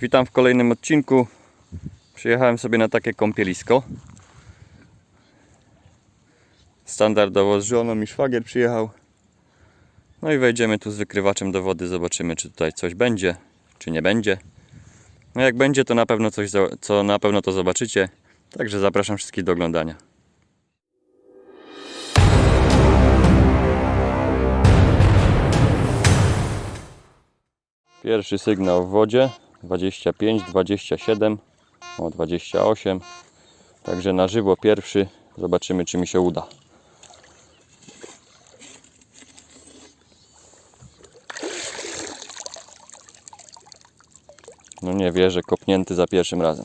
Witam w kolejnym odcinku. Przyjechałem sobie na takie kąpielisko. Standardowo z żoną i szwagier przyjechał. No i wejdziemy tu z wykrywaczem do wody, zobaczymy czy tutaj coś będzie, czy nie będzie. No jak będzie to na pewno coś, co na pewno to zobaczycie. Także zapraszam wszystkich do oglądania. Pierwszy sygnał w wodzie 25, 27, o 28. Także na żywo pierwszy. Zobaczymy czy mi się uda. No nie wierzę, kopnięty za pierwszym razem.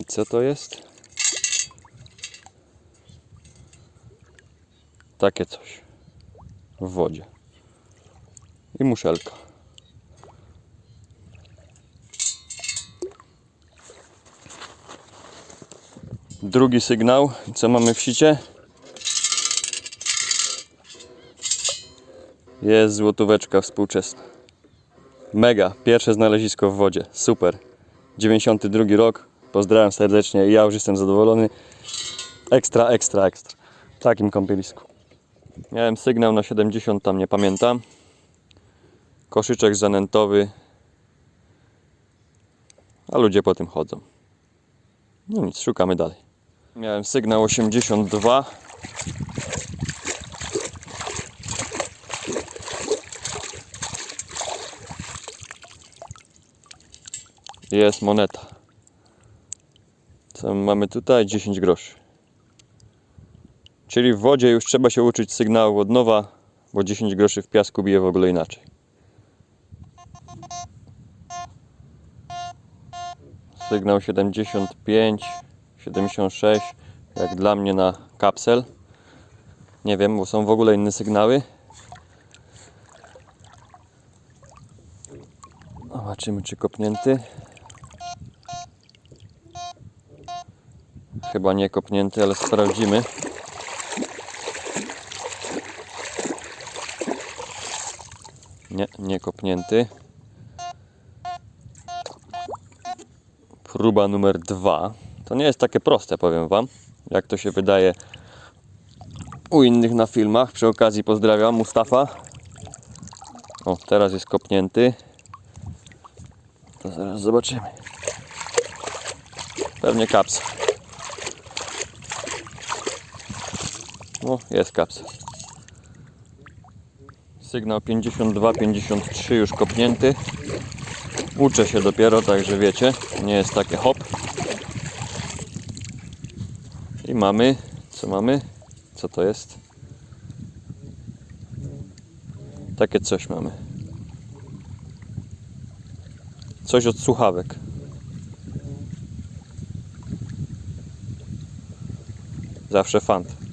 I co to jest? Takie coś. W wodzie. I muszelka. Drugi sygnał. Co mamy w sicie? Jest złotóweczka współczesna. Mega. Pierwsze znalezisko w wodzie. Super. 92 rok. Pozdrawiam serdecznie. Ja już jestem zadowolony. Ekstra, ekstra, ekstra. W takim kąpielisku. Miałem sygnał na 70, tam nie pamiętam. Koszyczek zanętowy. A ludzie po tym chodzą. No nic, szukamy dalej. Miałem sygnał 82. Jest moneta. Co mamy tutaj? 10 groszy. Czyli w wodzie już trzeba się uczyć sygnału od nowa, bo 10 groszy w piasku bije w ogóle inaczej. Sygnał 75, 76, jak dla mnie na kapsel. Nie wiem, bo są w ogóle inne sygnały. Zobaczymy, czy kopnięty. Chyba nie kopnięty, ale sprawdzimy. Nie, nie kopnięty. Próba numer dwa. To nie jest takie proste, powiem Wam, jak to się wydaje u innych na filmach. Przy okazji pozdrawiam Mustafa. O, teraz jest kopnięty. To zaraz zobaczymy. Pewnie kapsa. O, jest kapsa. Sygnał 52-53 już kopnięty. Uczę się dopiero, także wiecie, nie jest takie hop. I mamy, co mamy? Co to jest? Takie coś mamy. Coś od słuchawek. Zawsze fant.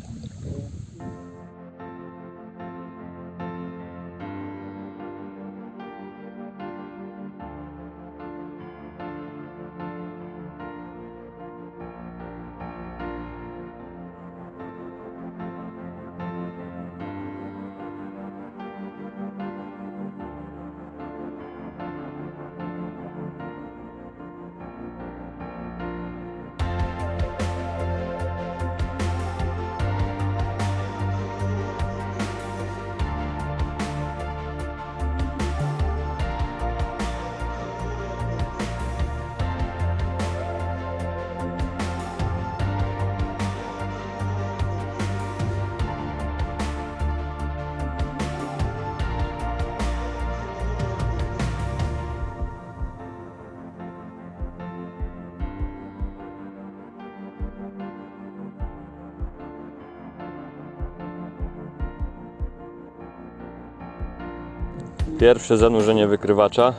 Pierwsze zanurzenie wykrywacza.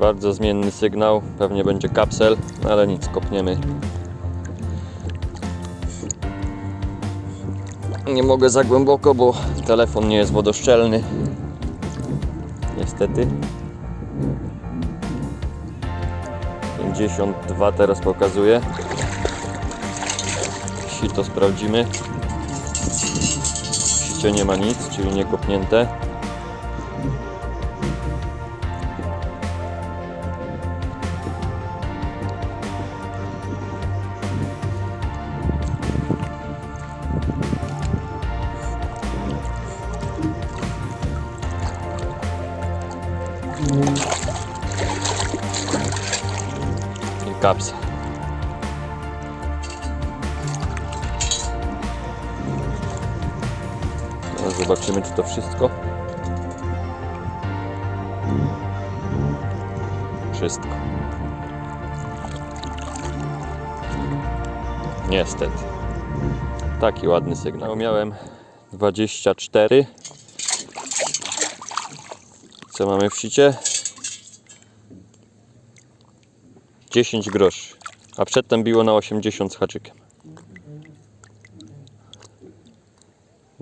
Bardzo zmienny sygnał, pewnie będzie kapsel, ale nic, kopniemy. Nie mogę za głęboko, bo telefon nie jest wodoszczelny. Niestety. 52 teraz pokazuje. Sito sprawdzimy. W sicie nie ma nic, czyli nie kopnięte. i kapsa. Zobaczymy, czy to wszystko. Wszystko. Niestety. Taki ładny sygnał miałem. 24. Co mamy w sicie? 10 groszy. A przedtem biło na 80 z haczykiem.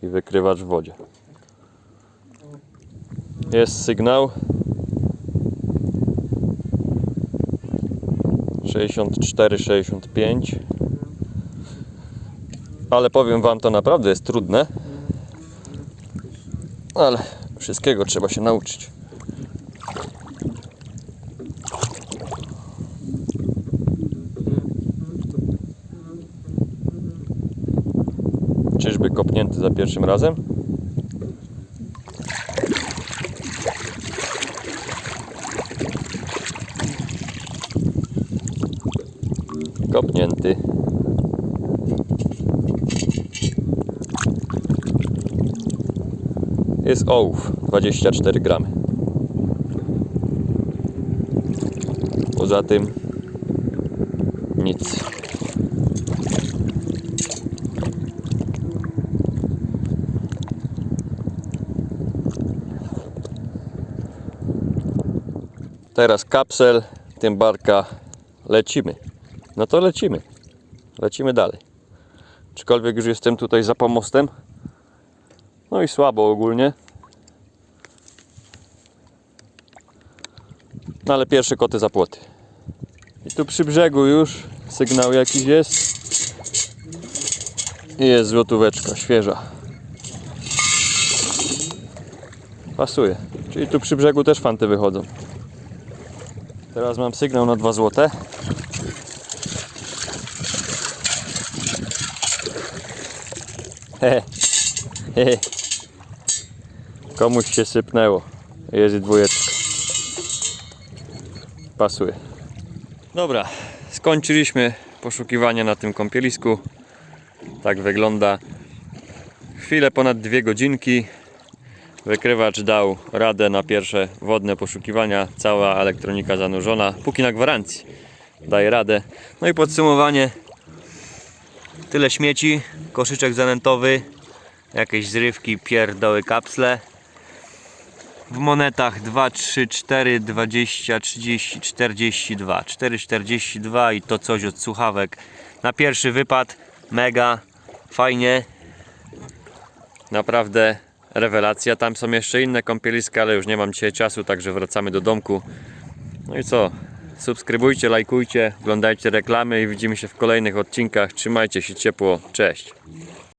I wykrywacz w wodzie. Jest sygnał. 64, 65. Ale powiem wam, to naprawdę jest trudne. Ale wszystkiego trzeba się nauczyć. Kopnięty za pierwszym razem? Kopnięty. Jest ołów 24 gramy. Poza tym nic. Teraz kapsel, tym barka lecimy. No to lecimy. Lecimy dalej. Aczkolwiek już jestem tutaj za pomostem. No i słabo ogólnie. No ale pierwsze koty za płoty. I tu przy brzegu już sygnał jakiś jest. I jest złotóweczka, świeża. Pasuje. Czyli tu przy brzegu też fanty wychodzą. Teraz mam sygnał na 2 złote. Hehe. Hehe. Komuś się sypnęło. Jest dwójeczka. Pasuje. Dobra, skończyliśmy poszukiwania na tym kąpielisku. Tak wygląda. Chwilę ponad dwie godzinki. Wykrywacz dał radę na pierwsze wodne poszukiwania. Cała elektronika zanurzona, póki na gwarancji. Daje radę. No i podsumowanie. Tyle śmieci, koszyczek zanętowy, jakieś zrywki, pierdoły, kapsle. W monetach 2, 3, 4, 20, 30, 42. 4,42 i to coś od słuchawek. Na pierwszy wypad mega fajnie. Naprawdę rewelacja. Tam są jeszcze inne kąpieliska, ale już nie mam dzisiaj czasu, także wracamy do domku. No i co? Subskrybujcie, lajkujcie, oglądajcie reklamy i widzimy się w kolejnych odcinkach. Trzymajcie się ciepło. Cześć.